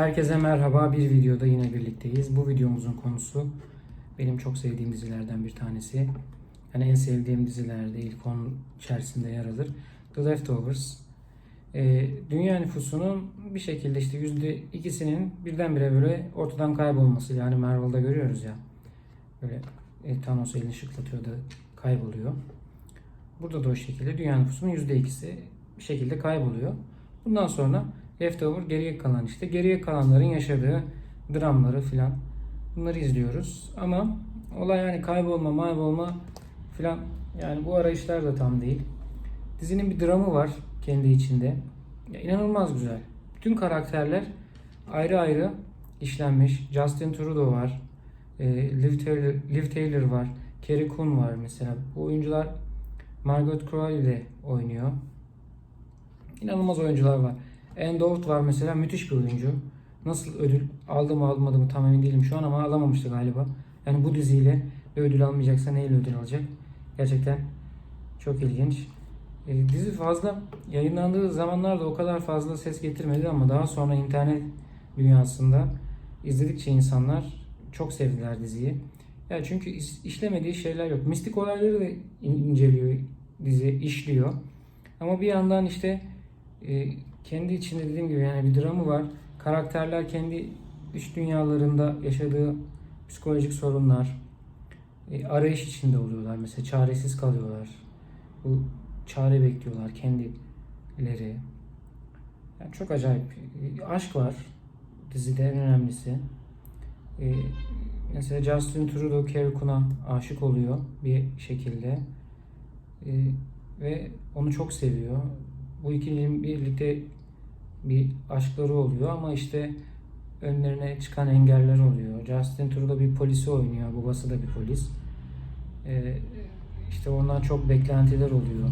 Herkese merhaba. Bir videoda yine birlikteyiz. Bu videomuzun konusu benim çok sevdiğim dizilerden bir tanesi. Yani en sevdiğim dizilerde ilk onun içerisinde yer alır. The Leftovers. Ee, dünya nüfusunun bir şekilde işte yüzde ikisinin birdenbire böyle ortadan kaybolması. Yani Marvel'da görüyoruz ya. Böyle e, Thanos elini şıklatıyor da kayboluyor. Burada da o şekilde dünya nüfusunun yüzde ikisi bir şekilde kayboluyor. Bundan sonra Leftover geriye kalan işte geriye kalanların yaşadığı dramları filan bunları izliyoruz. Ama olay yani kaybolma, maybolma filan yani bu arayışlar da tam değil. Dizinin bir dramı var kendi içinde. Ya inanılmaz güzel. Bütün karakterler ayrı ayrı işlenmiş. Justin Trudeau var. e, Liv Taylor, Liv Taylor var. Carrie Coon var mesela. Bu oyuncular Margot Robbie ile oynuyor. İnanılmaz oyuncular var. Dowd var mesela müthiş bir oyuncu. Nasıl ödül aldı mı almadı mı tam emin değilim şu an ama alamamıştı galiba. Yani bu diziyle ödül almayacaksa neyle ödül alacak? Gerçekten çok ilginç. E, dizi fazla yayınlandığı zamanlarda o kadar fazla ses getirmedi ama daha sonra internet dünyasında izledikçe insanlar çok sevdiler diziyi. Ya çünkü işlemediği şeyler yok. Mistik olayları da in- inceliyor dizi, işliyor. Ama bir yandan işte e, kendi içinde dediğim gibi yani bir dramı var. Karakterler kendi iç dünyalarında yaşadığı psikolojik sorunlar, e, arayış içinde oluyorlar. Mesela çaresiz kalıyorlar. Bu çare bekliyorlar kendileri. Yani çok acayip. Aşk var dizide en önemlisi. E, mesela Justin Trudeau Carrie Coon'a aşık oluyor bir şekilde. E, ve onu çok seviyor. Bu ikilinin birlikte bir aşkları oluyor ama işte önlerine çıkan engeller oluyor. Justin Trudeau bir polisi oynuyor. Babası da bir polis. Ee, işte ondan çok beklentiler oluyor.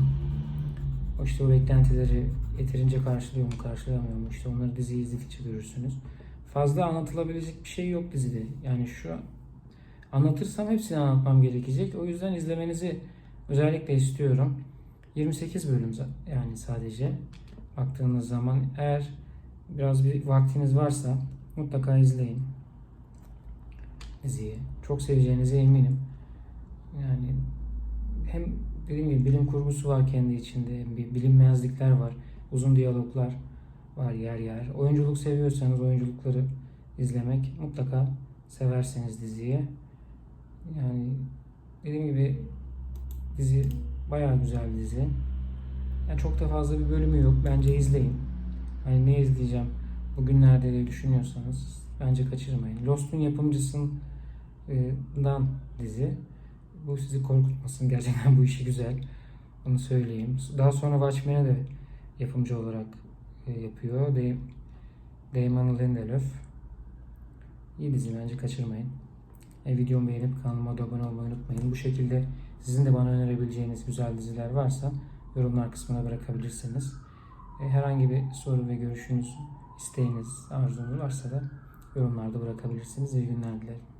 O işte o beklentileri yeterince karşılıyor mu karşılamıyor mu işte onları diziyi izledikçe görürsünüz. Fazla anlatılabilecek bir şey yok dizide. Yani şu an anlatırsam hepsini anlatmam gerekecek. O yüzden izlemenizi özellikle istiyorum. 28 bölüm yani sadece baktığınız zaman eğer biraz bir vaktiniz varsa mutlaka izleyin diziyi. Çok seveceğinize eminim. Yani hem dediğim gibi bilim kurgusu var kendi içinde, bir bilinmezlikler var, uzun diyaloglar var yer yer. Oyunculuk seviyorsanız oyunculukları izlemek mutlaka severseniz diziyi. Yani dediğim gibi dizi bayağı güzel dizi. Yani çok da fazla bir bölümü yok. Bence izleyin. Hani ne izleyeceğim bugünlerde diye düşünüyorsanız bence kaçırmayın. Lost'un yapımcısından dizi. Bu sizi korkutmasın. Gerçekten bu işi güzel. Onu söyleyeyim. Daha sonra Watchmen'e de yapımcı olarak e, yapıyor. Damon Lindelof. İyi dizi bence kaçırmayın. E, videomu beğenip kanalıma da abone olmayı unutmayın. Bu şekilde sizin de bana önerebileceğiniz güzel diziler varsa yorumlar kısmına bırakabilirsiniz. E, herhangi bir soru ve görüşünüz, isteğiniz, arzunuz varsa da yorumlarda bırakabilirsiniz. İyi günler dilerim.